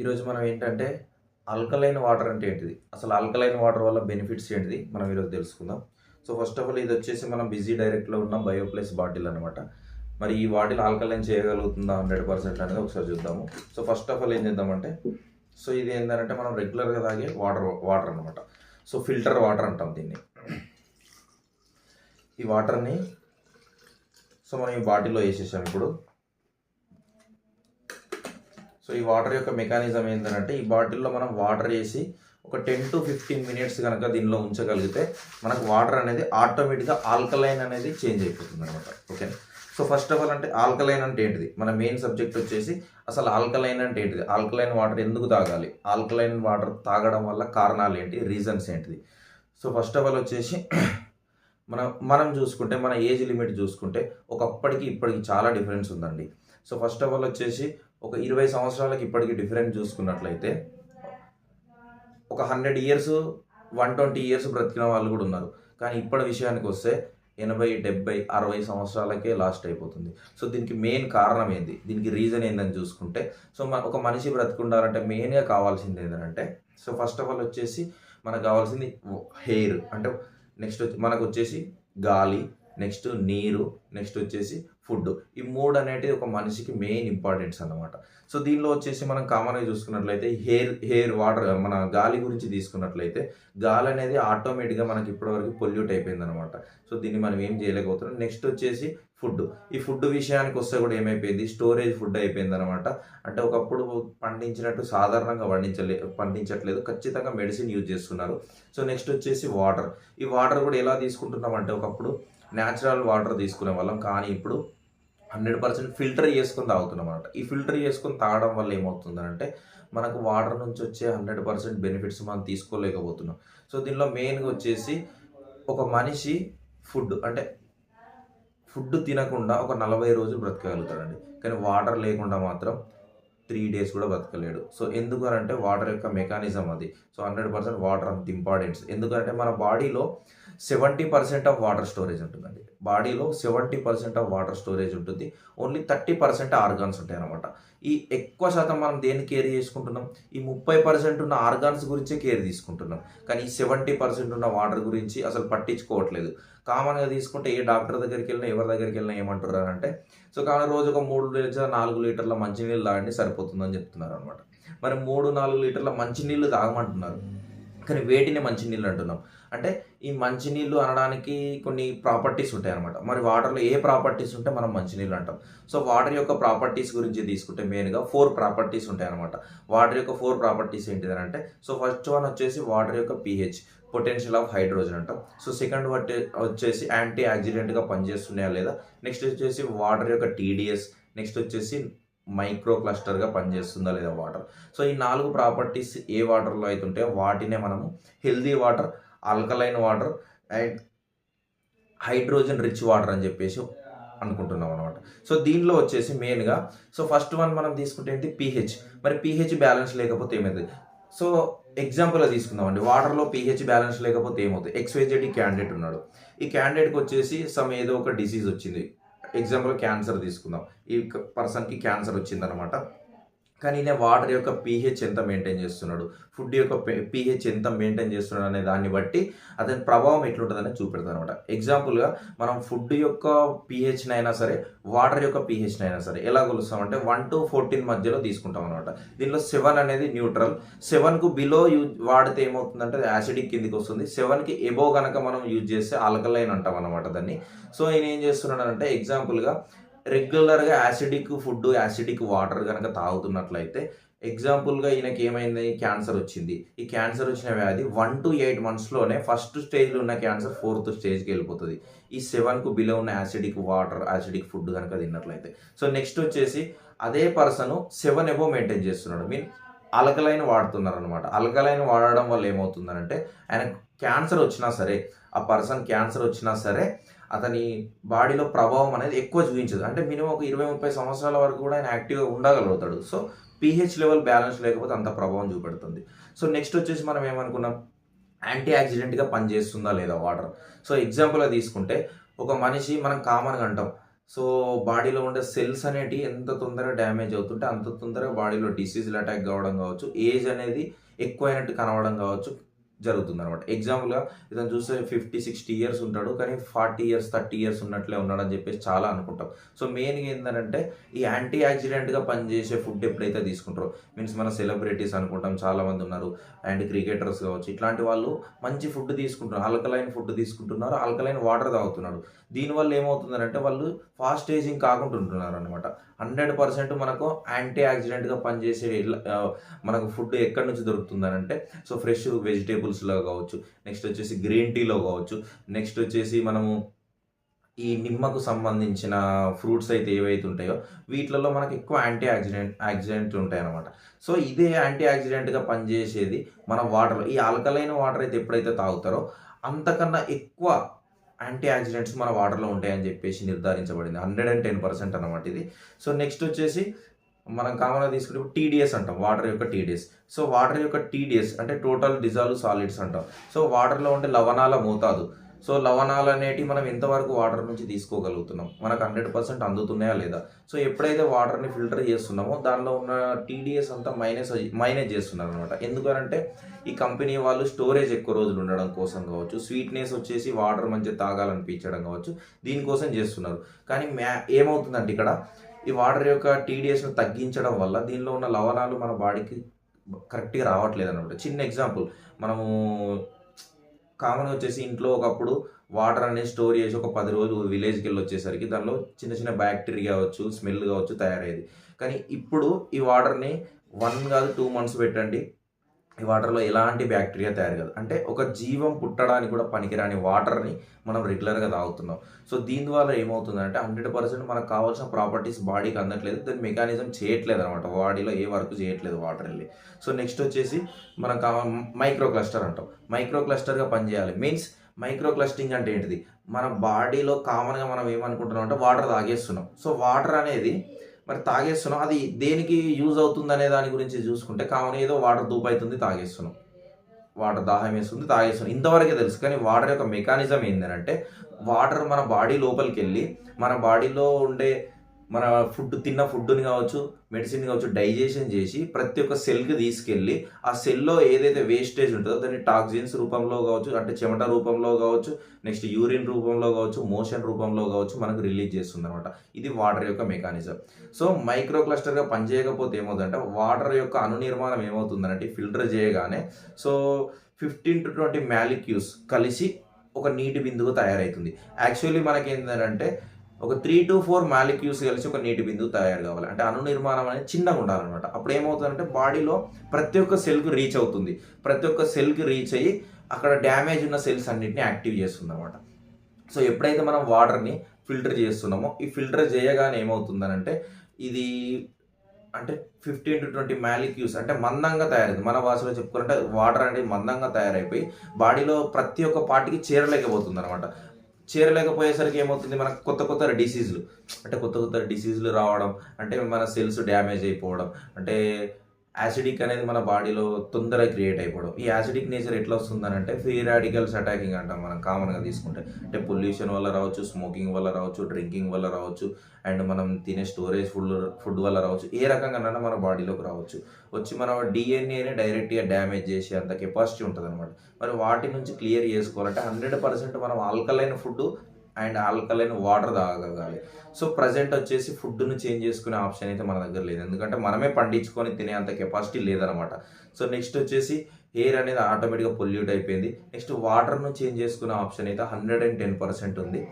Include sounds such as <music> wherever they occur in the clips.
ఈరోజు మనం ఏంటంటే ఆల్కలైన్ వాటర్ అంటే ఏంటిది? అసలు ఆల్కలైన్ వాటర్ వల్ల బెనిఫిట్స్ ఏంటిది? మనం ఈరోజు తెలుసుకుందాం. సో ఫస్ట్ ఆఫ్ ఆల్ ఇది వచ్చేసి మనం బిజీ డైరెక్ట్లో ఉన్న బయోప్లస్ బాటిల్ అనమాట మరి ఈ బాటిల్ ఆల్కలైన్ చేయగలుగుతుందా హండ్రెడ్ పర్సెంట్ అనేది ఒకసారి చూద్దాము. సో ఫస్ట్ ఆఫ్ ఆల్ ఏం చేద్దామంటే సో ఇది ఏంటంటే మనం రెగ్యులర్గా తాగే వాటర్ వాటర్ అనమాట సో ఫిల్టర్ వాటర్ అంటాం దీన్ని. ఈ వాటర్ని సో మనం ఈ బాటిల్లో వేసేసాం ఇప్పుడు. సో ఈ వాటర్ యొక్క మెకానిజం ఏంటంటే ఈ బాటిల్లో మనం వాటర్ వేసి ఒక టెన్ టు ఫిఫ్టీన్ మినిట్స్ కనుక దీనిలో ఉంచగలిగితే మనకు వాటర్ అనేది ఆటోమేటిక్గా ఆల్కలైన్ అనేది చేంజ్ అయిపోతుంది అనమాట okay so first of all అంటే ఆల్కలైన్ అంటే ఏంటిది? మన మెయిన్ సబ్జెక్ట్ వచ్చేసి అసలు ఆల్కలైన్ అంటే ఏంటిది? ఆల్కలైన్ వాటర్ ఎందుకు తాగాలి? ఆల్కలైన్ వాటర్ తాగడం వల్ల కారణాలు ఏంటి? రీజన్స్ ఏంటిది? సో ఫస్ట్ ఆఫ్ ఆల్ వచ్చేసి <clears throat> మనం మనం చూసుకుంటే మన ఏజ్ లిమిట్ చూసుకుంటే ఒకప్పటికి ఇప్పటికి చాలా డిఫరెన్స్ ఉందండి. సో ఫస్ట్ ఆఫ్ ఆల్ వచ్చేసి ఒక ఇరవై సంవత్సరాలకి ఇప్పటికి డిఫరెంట్ చూసుకున్నట్లయితే ఒక hundred years one twenty years బ్రతికిన వాళ్ళు కూడా ఉన్నారు. కానీ ఇప్పటి విషయానికి వస్తే ఎనభై డెబ్బై అరవై సంవత్సరాలకే లాస్ట్ అయిపోతుంది. సో దీనికి మెయిన్ కారణం ఏంది? దీనికి రీజన్ ఏందని చూసుకుంటే సో మన ఒక మనిషి బ్రతికుండాలంటే మెయిన్గా కావాల్సింది ఏంటంటే సో ఫస్ట్ ఆఫ్ ఆల్ వచ్చేసి మనకు కావాల్సింది హెయిర్ అంటే నెక్స్ట్ మనకు వచ్చేసి గాలి నెక్స్ట్ నీరు నెక్స్ట్ వచ్చేసి ఫుడ్. ఈ మూడు అనేటివి ఒక మనిషికి మెయిన్ ఇంపార్టెన్స్ అన్నమాట. సో దీనిలో వచ్చేసి మనం కామన్గా చూసుకున్నట్లయితే హెయిర్ హెయిర్ వాటర్ మన గాలి గురించి తీసుకున్నట్లయితే గాలి అనేది ఆటోమేటిక్గా మనకి ఇప్పటివరకు పొల్యూట్ అయిపోయింది అనమాట సో దీన్ని మనం ఏం చేయలేకపోతున్నాం. నెక్స్ట్ వచ్చేసి ఫుడ్. ఈ ఫుడ్ విషయానికి వస్తే కూడా ఏమైపోయింది? స్టోరేజ్ ఫుడ్ అయిపోయింది అనమాట అంటే ఒకప్పుడు పండించినట్టు సాధారణంగా పండించలే పండించట్లేదు. ఖచ్చితంగా మెడిసిన్ యూజ్ చేస్తున్నారు. సో నెక్స్ట్ వచ్చేసి వాటర్. ఈ వాటర్ కూడా ఎలా తీసుకుంటున్నాం అంటే ఒకప్పుడు న్యాచురల్ వాటర్ తీసుకునే వాళ్ళం. కానీ ఇప్పుడు హండ్రెడ్ పర్సెంట్ ఫిల్టర్ చేసుకొని తాగుతున్నాం అనమాట ఈ ఫిల్టర్ చేసుకుని తాగడం వల్ల ఏమవుతుందంటే మనకు వాటర్ నుంచి వచ్చే హండ్రెడ్ పర్సెంట్ బెనిఫిట్స్ మనం తీసుకోలేకపోతున్నాం. సో దీనిలో మెయిన్గా వచ్చేసి ఒక మనిషి ఫుడ్ అంటే ఫుడ్ తినకుండా ఒక నలభై రోజులు బ్రతకగలుగుతాడండి. కానీ వాటర్ లేకుండా మాత్రం త్రీ డేస్ కూడా బ్రతకలేడు. సో ఎందుకు అంటే వాటర్ యొక్క మెకానిజం అది. సో హండ్రెడ్ పర్సెంట్ వాటర్ అంత ఇంపార్టెన్స్ ఎందుకంటే మన బాడీలో seventy percent of water storage ఉంటుందండి. బాడీలో seventy percent of water storage ఉంటుంది. ఓన్లీ థర్టీ పర్సెంట్ ఆర్గాన్స్ ఉంటాయి అనమాట ఈ ఎక్కువ శాతం మనం దేన్ని కేర్ చేసుకుంటున్నాం? ఈ ముప్పై పర్సెంట్ ఉన్న ఆర్గాన్స్ గురించే కేర్ తీసుకుంటున్నాం. కానీ ఈ సెవెంటీ పర్సెంట్ ఉన్న వాటర్ గురించి అసలు పట్టించుకోవట్లేదు. కామన్గా తీసుకుంటే ఏ డాక్టర్ దగ్గరికి వెళ్ళినా ఎవరి దగ్గరికి వెళ్ళినా ఏమంటున్నారు అంటే సో కానీ రోజు ఒక మూడు లీటర్ నాలుగు లీటర్ల మంచినీళ్ళు తాగండి సరిపోతుందని చెప్తున్నారు అనమాట మరి మూడు నాలుగు లీటర్ల మంచినీళ్ళు తాగమంటున్నారు. కానీ వేటిని మంచినీళ్ళు అంటున్నాం? అంటే ఈ మంచినీళ్ళు అనడానికి కొన్ని ప్రాపర్టీస్ ఉంటాయి అనమాట మరి వాటర్లో ఏ ప్రాపర్టీస్ ఉంటే మనం మంచినీళ్ళు అంటాం. సో వాటర్ యొక్క ప్రాపర్టీస్ గురించి తీసుకుంటే మెయిన్గా ఫోర్ ప్రాపర్టీస్ ఉంటాయి అనమాట వాటర్ యొక్క ఫోర్ ప్రాపర్టీస్ ఏంటిదని అంటే సో ఫస్ట్ వన్ వచ్చేసి వాటర్ యొక్క పిహెచ్ పొటెన్షియల్ ఆఫ్ హైడ్రోజన్ అంటాం. సో సెకండ్ వట్ వచ్చేసి యాంటీ యాక్సిడెంట్గా పనిచేస్తున్నాయా లేదా? నెక్స్ట్ వచ్చేసి వాటర్ యొక్క టీడీఎస్ నెక్స్ట్ వచ్చేసి మైక్రో క్లస్టర్గా పనిచేస్తుందా లేదా వాటర్. సో ఈ నాలుగు ప్రాపర్టీస్ ఏ వాటర్లో అయితే ఉంటాయో వాటినే మనము healthy water alkaline water and hydrogen rich water అని చెప్పేసి అనుకుంటున్నాం అనమాట సో దీనిలో వచ్చేసి మెయిన్గా సో ఫస్ట్ వన్ మనం తీసుకుంటే ఏంటి? పీహెచ్. మరి పీహెచ్ బ్యాలెన్స్ లేకపోతే ఏమవుతుంది సో ఎగ్జాంపుల్గా తీసుకుందామండి. వాటర్లో పీహెచ్ బ్యాలెన్స్ లేకపోతే ఏమవుతుంది? ఎక్స్వైజెడ్ క్యాండిడేట్ ఉన్నాడు. ఈ క్యాండిడేట్కి వచ్చేసి సమ్ ఏదో ఒక డిసీజ్ వచ్చింది. ఎగ్జాంపుల్ క్యాన్సర్ తీసుకుందాం. ఈ పర్సన్కి క్యాన్సర్ వచ్చిందనమాట కానీ ఈయన వాటర్ యొక్క పీహెచ్ ఎంత మెయింటైన్ చేస్తున్నాడు? ఫుడ్ యొక్క పీహెచ్ ఎంత మెయింటైన్ చేస్తున్నాడు అనే దాన్ని బట్టి అతని ప్రభావం ఎట్లుంటుందని చూపెడతారు అనమాట ఎగ్జాంపుల్గా మనం ఫుడ్ యొక్క పీహెచ్ని అయినా సరే వాటర్ యొక్క పీహెచ్ని అయినా సరే ఎలా కొలుస్తామంటే వన్ టు ఫోర్టీన్ మధ్యలో తీసుకుంటాం అనమాట దీనిలో సెవెన్ అనేది న్యూట్రల్. సెవెన్కు బిలో యూజ్ వాడితే ఏమవుతుందంటే యాసిడిక్ కిందికి వస్తుంది. సెవెన్కి ఎబో కనుక మనం యూజ్ చేస్తే ఆల్కలైన్ అంటాం అనమాట దాన్ని. సో ఈయన ఏం చేస్తున్నాడంటే ఎగ్జాంపుల్గా రెగ్యులర్గా యాసిడిక్ ఫుడ్ యాసిడిక్ వాటర్ కనుక తాగుతున్నట్లయితే ఎగ్జాంపుల్గా ఈయనకి ఏమైంది? క్యాన్సర్ వచ్చింది. ఈ క్యాన్సర్ వచ్చిన వ్యాధి వన్ టు ఎయిట్ మంత్స్లోనే ఫస్ట్ స్టేజ్లో ఉన్న క్యాన్సర్ ఫోర్త్ స్టేజ్కి వెళ్ళిపోతుంది. ఈ సెవెన్కు బిలో ఉన్న యాసిడిక్ వాటర్ యాసిడిక్ ఫుడ్ కనుక తిన్నట్లయితే. సో నెక్స్ట్ వచ్చేసి అదే పర్సన్ సెవెన్ ఎబో మెయింటైన్ చేస్తున్నాడు. మీన్ అలకలైన వాడుతున్నారు అనమాట అలకలైన్ వాడడం వల్ల ఏమవుతుందంటే ఆయన క్యాన్సర్ వచ్చినా సరే ఆ పర్సన్ క్యాన్సర్ వచ్చినా సరే అతని బాడీలో ప్రభావం అనేది ఎక్కువ చూపించదు. అంటే మినిమం ఒక ఇరవై ముప్పై సంవత్సరాల వరకు కూడా ఆయన యాక్టివ్గా ఉండగలుగుతాడు. సో పీహెచ్ లెవెల్ బ్యాలెన్స్ లేకపోతే అంత ప్రభావం చూపెడుతుంది. సో నెక్స్ట్ వచ్చేసి మనం ఏమనుకున్నాం? యాంటీ యాక్సిడెంట్గా పనిచేస్తుందా లేదా వాటర్? సో ఎగ్జాంపుల్గా తీసుకుంటే ఒక మనిషి మనం కామన్గా అంటాం. సో బాడీలో ఉండే సెల్స్ అనేటివి ఎంత తొందరగా డ్యామేజ్ అవుతుంటే అంత తొందరగా బాడీలో డిసీజులు అటాక్ కావడం కావచ్చు ఏజ్ అనేది ఎక్కువైనట్టు కనవడం కావచ్చు జరుగుతుంది అనమాట ఎగ్జాంపుల్గా ఇతను చూస్తే ఫిఫ్టీ సిక్స్టీ ఇయర్స్ ఉంటాడు కానీ ఫార్టీ ఇయర్స్ థర్టీ ఇయర్స్ ఉన్నట్లే ఉన్నాడని చెప్పేసి చాలా అనుకుంటాం. సో మెయిన్గా ఏంటంటే ఈ యాంటీ యాక్సిడెంట్గా పనిచేసే ఫుడ్ ఎప్పుడైతే తీసుకుంటారో మీన్స్ మన సెలబ్రిటీస్ అనుకుంటాం చాలామంది ఉన్నారు అండ్ క్రికెటర్స్ కావచ్చు ఇట్లాంటి వాళ్ళు మంచి ఫుడ్ తీసుకుంటున్నారు ఆల్కలైన్ ఫుడ్ తీసుకుంటున్నారు ఆల్కలైన్ వాటర్ తాగుతున్నారు. దీనివల్ల ఏమవుతుందంటే వాళ్ళు ఫాస్ట్ ఏజింగ్ కాకుండా ఉంటున్నారు అనమాట హండ్రెడ్ పర్సెంట్ మనకు యాంటీ యాక్సిడెంట్గా పనిచేసే మనకు ఫుడ్ ఎక్కడి నుంచి దొరుకుతుందనంటే సో ఫ్రెష్ వెజిటేబుల్స్లో కావచ్చు నెక్స్ట్ వచ్చేసి గ్రీన్ టీలో కావచ్చు నెక్స్ట్ వచ్చేసి మనము ఈ నిమ్మకు సంబంధించిన ఫ్రూట్స్ అయితే ఏవైతే ఉంటాయో వీటిలలో మనకి ఎక్కువ యాంటీ ఆక్సిడెంట్ యాక్సిడెంట్ ఉంటాయి అనమాట సో ఇదే యాంటీ యాక్సిడెంట్గా పనిచేసేది మన వాటర్ ఈ ఆల్కలైన్ వాటర్ అయితే ఎప్పుడైతే తాగుతారో అంతకన్నా ఎక్కువ యాంటీ యాక్సిడెంట్స్ మన వాటర్లో ఉంటాయని చెప్పేసి నిర్ధారించబడింది. హండ్రెడ్ అండ్ టెన్ పర్సెంట్ అనమాట ఇది. సో నెక్స్ట్ వచ్చేసి మనం కామన్గా తీసుకుంటే టీడీఎస్ అంటాం వాటర్ యొక్క టీడీఎస్. సో వాటర్ యొక్క టీడీఎస్ అంటే టోటల్ డిజాల్వ్ సాలిడ్స్ అంటాం. సో వాటర్లో ఉండే లవణాల మోతాదు. సో లవణాలు అనేటివి మనం ఎంతవరకు వాటర్ నుంచి తీసుకోగలుగుతున్నాం. మనకు హండ్రెడ్ పర్సెంట్ అందుతున్నాయా లేదా? సో ఎప్పుడైతే వాటర్ని ఫిల్టర్ చేస్తున్నామో దానిలో ఉన్న టీడీఎస్ అంతా మైనస్ మైనస్ చేస్తున్నారు అనమాట ఎందుకనంటే ఈ కంపెనీ వాళ్ళు స్టోరేజ్ ఎక్కువ రోజులు ఉండడం కోసం కావచ్చు స్వీట్నెస్ వచ్చేసి వాటర్ మంచిగా తాగాలనిపించడం కావచ్చు దీనికోసం చేస్తున్నారు. కానీ మ్యా ఏమవుతుందంటే ఇక్కడ ఈ వాటర్ యొక్క టీడీఎస్ను తగ్గించడం వల్ల దీనిలో ఉన్న లవణాలు మన బాడీకి కరెక్ట్గా రావట్లేదు అనమాట చిన్న ఎగ్జాంపుల్ మనము కామన్ వచ్చేసి ఇంట్లో ఒకప్పుడు వాటర్ అనేది స్టోర్ చేసి ఒక పది రోజులు విలేజ్కి వెళ్ళి వచ్చేసరికి దానిలో చిన్న చిన్న బ్యాక్టీరియా కావచ్చు స్మెల్ కావచ్చు తయారయ్యేది. కానీ ఇప్పుడు ఈ వాటర్ని వన్ కాదు టూ మంత్స్ పెట్టండి. ఈ వాటర్లో ఎలాంటి బ్యాక్టీరియా తయారు కాదు. అంటే ఒక జీవం పుట్టడానికి కూడా పనికిరాని వాటర్ని మనం రెగ్యులర్గా తాగుతున్నాం. సో దీని ద్వారా ఏమవుతుందంటే హండ్రెడ్ పర్సెంట్ మనకు కావాల్సిన ప్రాపర్టీస్ బాడీకి అందట్లేదు. దాని మెకానిజం చేయట్లేదు అనమాట బాడీలో ఏ వర్క్ చేయట్లేదు వాటర్ వెళ్ళి. సో నెక్స్ట్ వచ్చేసి మనం కావ మైక్రో క్లస్టర్ అంటాం. మైక్రో క్లస్టర్గా పనిచేయాలి. మీన్స్ మైక్రో క్లస్టింగ్ అంటే ఏంటిది? మన బాడీలో కామన్గా మనం ఏమనుకుంటున్నాం అంటే వాటర్ తాగేస్తున్నాం. సో వాటర్ అనేది మరి తాగేస్తున్నాం అది దేనికి యూజ్ అవుతుంది అనే దాని గురించి చూసుకుంటే కామన్ ఏదో వాటర్ దూపు అవుతుంది తాగేస్తున్నాం వాటర్ దాహం వేస్తుంది తాగేస్తున్నాం ఇంతవరకే తెలుసు కానీ వాటర్ యొక్క మెకానిజం ఏంటంటే వాటర్ మన బాడీ లోపలికి వెళ్ళి మన బాడీలో ఉండే మన ఫుడ్ తిన్న ఫుడ్ని కావచ్చు మెడిసిన్ కావచ్చు డైజెషన్ చేసి ప్రతి ఒక్క సెల్కి తీసుకెళ్ళి ఆ సెల్లో ఏదైతే వేస్టేజ్ ఉంటుందో దాన్ని టాక్సిన్స్ రూపంలో కావచ్చు అంటే చెమట రూపంలో కావచ్చు నెక్స్ట్ యూరిన్ రూపంలో కావచ్చు మోషన్ రూపంలో కావచ్చు మనకు రిలీజ్ చేస్తుంది అనమాట ఇది వాటర్ యొక్క మెకానిజం. సో మైక్రో క్లస్టర్గా పనిచేయకపోతే ఏమవుతుందంటే వాటర్ యొక్క అనునిర్మాణం ఏమవుతుందంటే ఫిల్టర్ చేయగానే so fifteen to twenty molecules కలిసి ఒక నీటి బిందువు తయారవుతుంది. యాక్చువల్లీ మనకి ఏంటంటే ఒక త్రీ టు ఫోర్ మాలిక్యూల్స్ కలిసి ఒక నీటి బిందువు తయారు కావాలి. అంటే అణు నిర్మాణం అనేది చిన్నగా ఉండాలన్నమాట. అప్పుడు ఏమవుతుందంటే బాడీలో ప్రతి ఒక్క సెల్కి రీచ్ అవుతుంది. ప్రతి ఒక్క సెల్కి రీచ్ అయ్యి అక్కడ డ్యామేజ్ ఉన్న సెల్స్ అన్నింటినీ యాక్టివ్ చేస్తుంది అనమాట సో ఎప్పుడైతే మనం వాటర్ని ఫిల్టర్ చేస్తున్నామో ఈ ఫిల్టర్ చేయగానే ఏమవుతుందనంటే ఇది అంటే ఫిఫ్టీన్ టు ట్వంటీ మ్యాలిక్యూస్ అంటే మందంగా తయారైంది. మన భాషలో చెప్పుకుంటే వాటర్ అనేది మందంగా తయారైపోయి బాడీలో ప్రతి ఒక్క పార్టీకి చేరలేకపోతుంది అనమాట చేరలేకపోయేసరికి ఏమవుతుంది? మనకు కొత్త కొత్త డిసీజులు అంటే కొత్త కొత్త డిసీజులు రావడం అంటే మన సెల్స్ డ్యామేజ్ అయిపోవడం అంటే యాసిడిక్ అనేది మన బాడీలో తొందరగా క్రియేట్ అయిపోవడం. ఈ యాసిడిక్ నేచర్ ఎట్లా వస్తుందనంటే ఫ్రీ రాడికల్స్ అటాకింగ్ అంటాం మనం కామన్గా తీసుకుంటే. అంటే పొల్యూషన్ వల్ల రావచ్చు స్మోకింగ్ వల్ల రావచ్చు డ్రింకింగ్ వల్ల రావచ్చు అండ్ మనం తినే స్టోరేజ్ ఫుడ్ ఫుడ్ వల్ల రావచ్చు. ఏ రకంగా మన బాడీలోకి రావచ్చు. వచ్చి మన డిఎన్ఏని డైరెక్ట్గా డ్యామేజ్ చేసే అంత కెపాసిటీ ఉంటుంది అనమాట మరి వాటి నుంచి క్లియర్ చేసుకోవాలంటే హండ్రెడ్ పర్సెంట్ మనం alkaline food and alkaline water తాగగలగాలి. So present వచ్చేసి ఫుడ్ను చేంజ్ చేసుకునే ఆప్షన్ అయితే మన దగ్గర లేదు. ఎందుకంటే మనమే పండించుకొని తినే అంత కెపాసిటీ లేదనమాట. సో నెక్స్ట్ వచ్చేసి ఎయిర్ అనేది ఆటోమేటిక్గా పొల్యూట్ అయిపోయింది. నెక్స్ట్ వాటర్ను చేంజ్ చేసుకునే ఆప్షన్ అయితే హండ్రెడ్ అండ్ టెన్ పర్సెంట్ ఉంది.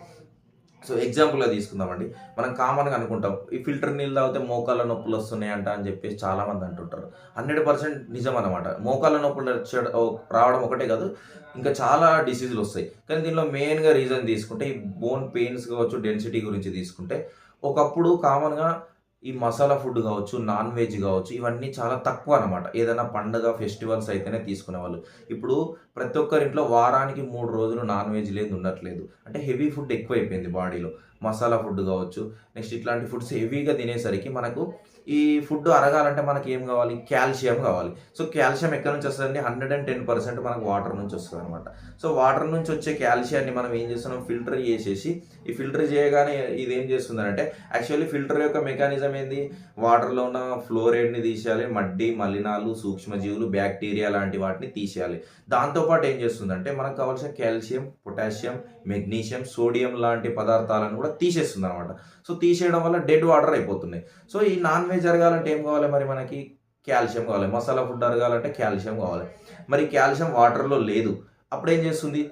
సో ఎగ్జాంపుల్గా తీసుకుందామండి. మనం కామన్గా అనుకుంటాం ఈ ఫిల్టర్ నీళ్ళు తాగితే మోకాళ్ళ నొప్పులు వస్తున్నాయంట అని చెప్పేసి చాలామంది అంటుంటారు. హండ్రెడ్ పర్సెంట్ నిజం అనమాట మోకాళ్ళ నొప్పులు వచ్చే- రావడం ఒకటే కాదు ఇంకా చాలా డిసీజులు వస్తాయి. కానీ దీనిలో మెయిన్గా రీజన్ తీసుకుంటే ఈ బోన్ పెయిన్స్ కావచ్చు డెన్సిటీ గురించి తీసుకుంటే ఒకప్పుడు కామన్గా ఈ మసాలా ఫుడ్ కావచ్చు నాన్ వెజ్ కావచ్చు ఇవన్నీ చాలా తక్కువ అనమాట ఏదైనా పండగ ఫెస్టివల్స్ అయితేనే తీసుకునేవాళ్ళు. ఇప్పుడు ప్రతి ఒక్కరింట్లో వారానికి మూడు రోజులు నాన్ వెజ్ లేదు ఉండట్లేదు. అంటే హెవీ ఫుడ్ ఎక్కువైపోయింది బాడీలో. మసాలా ఫుడ్ కావచ్చు నెక్స్ట్ ఇట్లాంటి ఫుడ్స్ హెవీగా తినేసరికి మనకు ఈ ఫుడ్ అరగాలంటే మనకి ఏం కావాలి? కాల్షియం కావాలి. సో కాల్షియం ఎక్కడి నుంచి వస్తుందండి? హండ్రెడ్ అండ్ టెన్ పర్సెంట్ మనకు వాటర్ నుంచి వస్తుంది అనమాట సో వాటర్ నుంచి వచ్చే కాల్షియాన్ని మనం ఏం చేస్తున్నాం? ఫిల్టర్ చేసేసి ఈ ఫిల్టర్ చేయగానే ఇది ఏం చేస్తుందంటే యాక్చువల్లీ ఫిల్టర్ యొక్క మెకానిజం ఏంది? వాటర్లో ఉన్న ఫ్లోరైడ్ని తీసేయాలి మడ్డి మలినాలు సూక్ష్మజీవులు బ్యాక్టీరియా లాంటి వాటిని తీసేయాలి. దాంతో పాటు ఏం చేస్తుందంటే మనకు కావాల్సిన కాల్షియం పొటాషియం మెగ్నీషియం సోడియం లాంటి పదార్థాలను కూడా తీసేస్తుంది అనమాట సో తీసేయడం వల్ల డెడ్ వాటర్ అయిపోతున్నాయి. సో ఈ నాన్ వెజ్ అరగాలంటే ఏం కావాలి మరి మనకి? కాల్షియం కావాలి. మసాలా ఫుడ్ అరగాలంటే కాల్షియం కావాలి. మరి కాల్షియం వాటర్లో లేదు. అప్పుడు ఏం చేస్తుంది?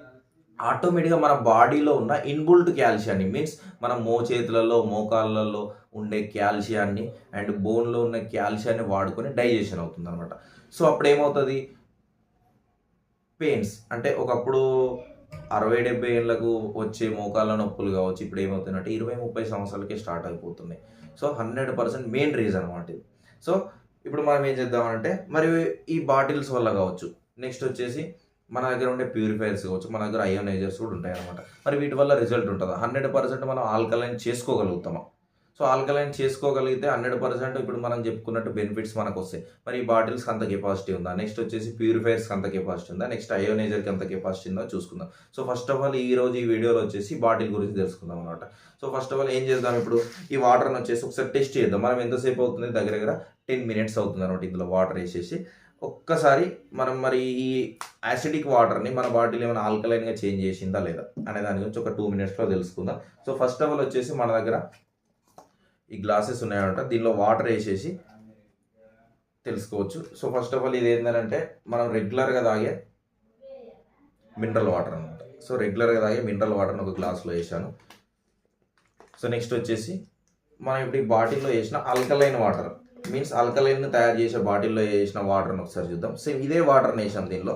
ఆటోమేటిక్గా మన బాడీలో ఉన్న ఇన్బుల్ట్ కాల్షియాన్ని మీన్స్ మన మో చేతులలో మోకాళ్ళలో ఉండే కాల్షియాన్ని అండ్ బోన్లో ఉన్న కాల్షియాన్ని వాడుకొని డైజెషన్ అవుతుంది అనమాట సో అప్పుడు ఏమవుతుంది పెయిన్స్. అంటే ఒకప్పుడు అరవై డెబ్బై ఏళ్ళకు వచ్చే మోకాళ్ళ నొప్పులు కావచ్చు ఇప్పుడు ఏమవుతుందంటే ఇరవై ముప్పై సంవత్సరాలకే స్టార్ట్ అయిపోతున్నాయి. So hundred percent main reason అనమాట ఇది. సో ఇప్పుడు మనం ఏం చేద్దామంటే మరి ఈ బాటిల్స్ వల్ల కావచ్చు. నెక్స్ట్ వచ్చేసి మన దగ్గర ఉండే ప్యూరిఫైర్స్ కావచ్చు మన దగ్గర అయోనైజర్స్ కూడా ఉంటాయి అనమాట మరి వీటి వల్ల రిజల్ట్ ఉంటుందా? హండ్రెడ్ పర్సెంట్ మనం ఆల్కలైన్ చేసుకోగలుగుతామా? సో ఆల్కలైన్ చేసుకోగలిగితే హండ్రెడ్ పర్సెంట్ ఇప్పుడు మనం చెప్పుకున్నట్టు బెనిఫిట్స్ మనకు వస్తాయి మరి ఈ బాటిల్స్కి అంత కెపాసిటీ ఉందా? నెక్స్ట్ వచ్చేసి ప్యూరిఫైర్స్కి అంత కెపాసిటీ ఉందా? నెక్స్ట్ అయోనైజర్కి అంత కెపాసిటీ ఉందా? చూసుకుందాం. సో ఫస్ట్ ఆఫ్ ఆల్ ఈ రోజు ఈ వీడియోలో వచ్చేసి బాటిల్ గురించి తెలుసుకుందాం అనమాట సో ఫస్ట్ ఆఫ్ ఆల్ ఏం చేద్దాం ఇప్పుడు? ఈ వాటర్ని వచ్చేసి ఒకసారి టెస్ట్ చేద్దాం. మనం ఎంతసేపు అవుతుంది? దగ్గర దగ్గర టెన్ మినిట్స్ అవుతుంది అనమాట ఇందులో వాటర్ వేసేసి. ఒక్కసారి మనం మరి ఈ యాసిడిక్ వాటర్ని మన బాటిల్ ఏమైనా ఆల్కలైన్గా చేంజ్ చేసిందా లేదా? అనే దాని గురించి ఒక టూ మినిట్స్లో తెలుసుకుందాం. సో ఫస్ట్ ఆఫ్ ఆల్ వచ్చేసి మన దగ్గర ఈ గ్లాసెస్ ఉన్నాయన్నమాట దీనిలో వాటర్ వేసేసి తెలుసుకోవచ్చు. సో ఫస్ట్ ఆఫ్ ఆల్ ఇది ఏంటంటే మనం రెగ్యులర్గా తాగే మినరల్ వాటర్ అనమాట సో రెగ్యులర్గా తాగే మినరల్ వాటర్ని ఒక గ్లాస్లో వేసాను. సో నెక్స్ట్ వచ్చేసి మనం ఇప్పుడు ఈ బాటిల్లో వేసిన ఆల్కలైన్ వాటర్ మీన్స్ ఆల్కలైన్ తయారు చేసే బాటిల్లో వేసిన వాటర్ని ఒకసారి చూద్దాం. సేమ్ ఇదే వాటర్ని వేసాం దీనిలో.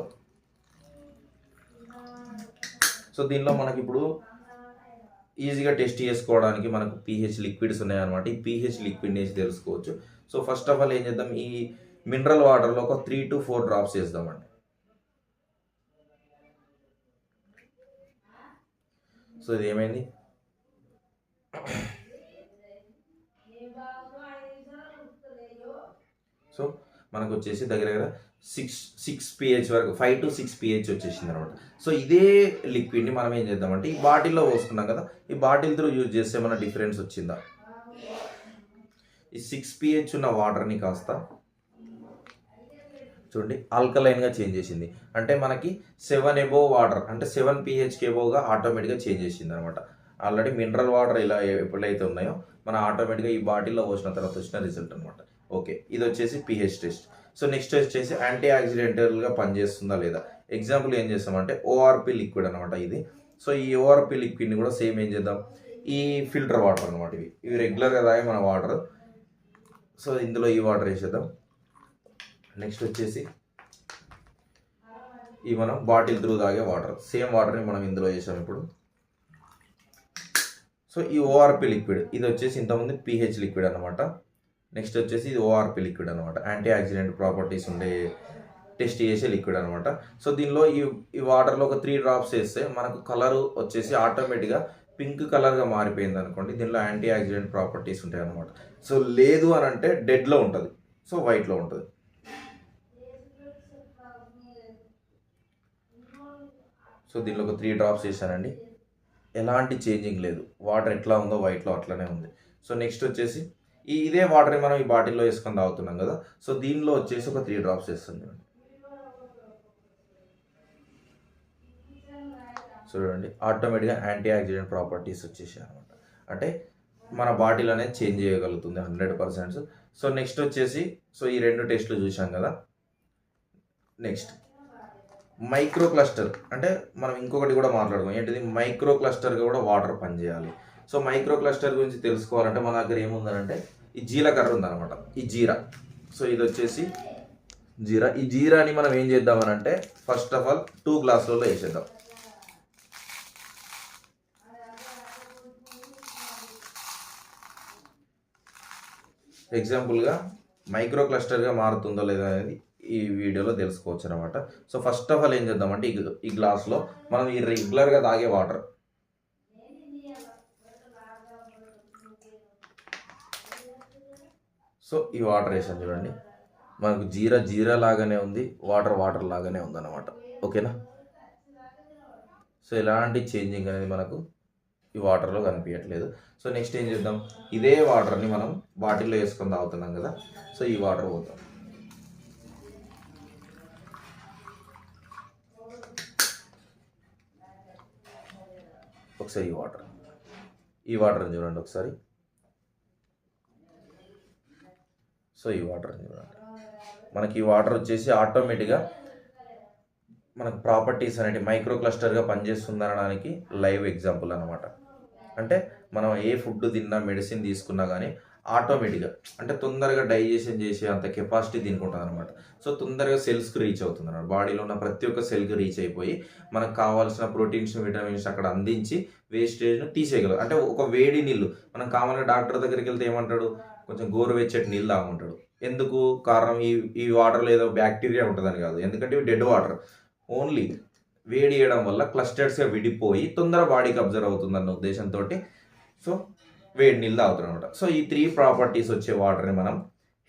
సో దీనిలో మనకి ఇప్పుడు ఈజీగా టెస్ట్ చేసుకోవడానికి మనకు పీహెచ్ లిక్విడ్స్ ఉన్నాయన్నమాట. ఈ పీహెచ్ లిక్విడ్ వేసి తెలుసుకోవచ్చు. సో ఫస్ట్ ఆఫ్ ఆల్ ఏం చేద్దాం? ఈ మినరల్ వాటర్లో ఒక త్రీ టు ఫోర్ డ్రాప్స్ వేద్దామండి. సో ఇది ఏమైంది? సో మనకు వచ్చేసి దగ్గర దగ్గర సిక్స్ సిక్స్ పిహెచ్ వరకు ఫైవ్ టు సిక్స్ పిహెచ్ వచ్చేసింది అనమాట సో ఇదే లిక్విడ్ని మనం ఏం చేద్దామంటే ఈ బాటిల్లో పోసుకున్నాం కదా ఈ బాటిల్ త్రూ యూజ్ చేస్తే ఏమైనా డిఫరెన్స్ వచ్చిందా? ఈ సిక్స్ పిహెచ్ ఉన్న వాటర్ని కాస్త చూడండి ఆల్కలైన్గా చేంజ్ చేసింది. అంటే మనకి సెవెన్ ఎబో వాటర్ అంటే సెవెన్ పిహెచ్కి ఎబోగా ఆటోమేటిక్గా చేంజ్ చేసింది అనమాట ఆల్రెడీ మినరల్ వాటర్ ఇలా ఎప్పుడైతే ఉన్నాయో మన ఆటోమేటిక్గా ఈ బాటిల్లో పోసిన తర్వాత వచ్చిన రిజల్ట్ అనమాట ఓకే ఇది వచ్చేసి పిహెచ్ టెస్ట్ సో నెక్స్ట్ వచ్చేసి యాంటీ ఆక్సిడెంటల్గా పనిచేస్తుందా లేదా? ఎగ్జాంపుల్ ఏం చేస్తామంటే ఓఆర్పి లిక్విడ్ అనమాట ఇది. సో ఈ ఓఆర్పి లిక్విడ్ని కూడా సేమ్ ఏం చేద్దాం? ఈ ఫిల్టర్ వాటర్ అనమాట ఇవి. ఇవి రెగ్యులర్గా తాగే మన వాటర్ సో ఇందులో ఈ వాటర్ వేసేద్దాం. నెక్స్ట్ వచ్చేసి ఈ మనం బాటిల్ త్రూ తాగే వాటర్ సేమ్ వాటర్ని మనం ఇందులో వేసాం ఇప్పుడు. సో ఈ ఓఆర్పి లిక్విడ్ ఇది వచ్చేసి ఇంతకుముందు పిహెచ్ లిక్విడ్ అనమాట నెక్స్ట్ వచ్చేసి ఇది ఓఆర్పి లిక్విడ్ అనమాట యాంటీ ఆక్సిడెంట్ ప్రాపర్టీస్ ఉండే టెస్ట్ చేసే లిక్విడ్ అనమాట సో దీనిలో ఈ ఈ వాటర్లో ఒక త్రీ డ్రాప్స్ వేస్తే మనకు కలర్ వచ్చేసి ఆటోమేటిక్గా పింక్ కలర్గా మారిపోయింది అనుకోండి. దీనిలో యాంటీ ఆక్సిడెంట్ ప్రాపర్టీస్ ఉంటాయి అనమాట సో లేదు అని అంటే డెడ్లో ఉంటుంది. సో వైట్లో ఉంటుంది. సో దీనిలో ఒక త్రీ డ్రాప్స్ వేసానండి. ఎలాంటి చేంజింగ్ లేదు. వాటర్ ఎట్లా ఉందో వైట్లో అట్లనే ఉంది. సో నెక్స్ట్ వచ్చేసి ఈ ఇదే వాటర్ని మనం ఈ బాటిల్లో వేసుకొని తాగుతున్నాం కదా. సో దీనిలో వచ్చేసి ఒక త్రీ డ్రాప్స్ వేస్తుంది చూడండి. ఆటోమేటిక్గా యాంటీ ఆక్సిడెంట్ ప్రాపర్టీస్ వచ్చేసాయి అనమాట అంటే మన బాటిల్ అనేది చేంజ్ చేయగలుగుతుంది హండ్రెడ్ పర్సెంట్ సో నెక్స్ట్ వచ్చేసి సో ఈ రెండు టెస్ట్లు చూసాం కదా. నెక్స్ట్ మైక్రో క్లస్టర్ అంటే మనం ఇంకొకటి కూడా మాట్లాడుకోం ఏంటిది? మైక్రో క్లస్టర్గా కూడా వాటర్ పనిచేయాలి. సో మైక్రో క్లస్టర్ గురించి తెలుసుకోవాలంటే మన దగ్గర ఏముందనంటే ఈ జీలకర్ర ఉందన్నమాట. ఈ జీరా. సో ఇది వచ్చేసి జీరా. ఈ జీరాని మనం ఏం చేద్దామనంటే ఫస్ట్ ఆఫ్ ఆల్ టూ గ్లాసులలో వేసేద్దాం. ఎగ్జాంపుల్గా మైక్రో క్లస్టర్గా మారుతుందో లేదా అనేది ఈ వీడియోలో తెలుసుకోవచ్చు అనమాట సో ఫస్ట్ ఆఫ్ ఆల్ ఏం చేద్దామంటే ఈ ఈ గ్లాస్లో మనం ఈ రెగ్యులర్గా తాగే వాటర్ సో ఈ వాటర్ వేసాను చూడండి. మనకు జీరా జీరా లాగానే ఉంది వాటర్ వాటర్ లాగానే ఉందన్నమాట. ఓకేనా? సో ఎలాంటి చేంజింగ్ అనేది మనకు ఈ వాటర్లో కనిపించట్లేదు. సో నెక్స్ట్ ఏం చేద్దాం? ఇదే వాటర్ని మనం బాటిల్లో వేసుకొని తాగుతున్నాం కదా. సో ఈ వాటర్ పోతాం. ఒకసారి ఈ వాటర్. ఈ వాటర్ని చూడండి ఒకసారి. సో ఈ వాటర్ చూడండి. మనకి ఈ వాటర్ వచ్చేసి ఆటోమేటిక్గా మనకు ప్రాపర్టీస్ అనేవి మైక్రో క్లస్టర్గా పనిచేస్తుందనడానికి లైవ్ ఎగ్జాంపుల్ అనమాట అంటే మనం ఏ ఫుడ్ తిన్నా మెడిసిన్ తీసుకున్నా కానీ ఆటోమేటిక్గా అంటే తొందరగా డైజెషన్ చేసే అంత కెపాసిటీ దీనికి ఉంటుంది అనమాట సో తొందరగా సెల్స్కి రీచ్ అవుతుంది అనమాట బాడీలో ఉన్న ప్రతి ఒక్క సెల్కి రీచ్ అయిపోయి మనకు కావాల్సిన ప్రోటీన్స్ విటమిన్స్ అక్కడ అందించి వేస్టేజ్ను తీసేయగలరు అంటే ఒక వేడి నీళ్ళు మనం కామన్గా డాక్టర్ దగ్గరికి వెళ్తే ఏమంటాడు? కొంచెం గోరువెచ్చటి నీళ్ళు తాగుంటాడు. ఎందుకు? కారణం ఈ ఈ వాటర్లో ఏదో బ్యాక్టీరియా ఉంటుందని కాదు. ఎందుకంటే ఇవి డెడ్ వాటర్. ఓన్లీ వేడి చేయడం వల్ల క్లస్టర్స్గా విడిపోయి తొందర బాడీకి అబ్జర్వ్ అవుతుందన్న ఉద్దేశంతో సో వేడి నీళ్ళు తాగుతున్నాం అనమాట సో ఈ త్రీ ప్రాపర్టీస్ వచ్చే వాటర్ని మనం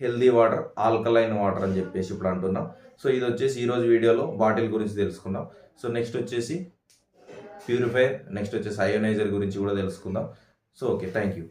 హెల్దీ వాటర్ ఆల్కలైన్ వాటర్ అని చెప్పేసి ఇప్పుడు అంటున్నాం. సో ఇది వచ్చేసి ఈరోజు వీడియోలో బాటిల్ గురించి తెలుసుకున్నాం సో నెక్స్ట్ వచ్చేసి ప్యూరిఫైర్ నెక్స్ట్ వచ్చేసి అయోనైజర్ గురించి కూడా తెలుసుకుందాం. So okay thank you.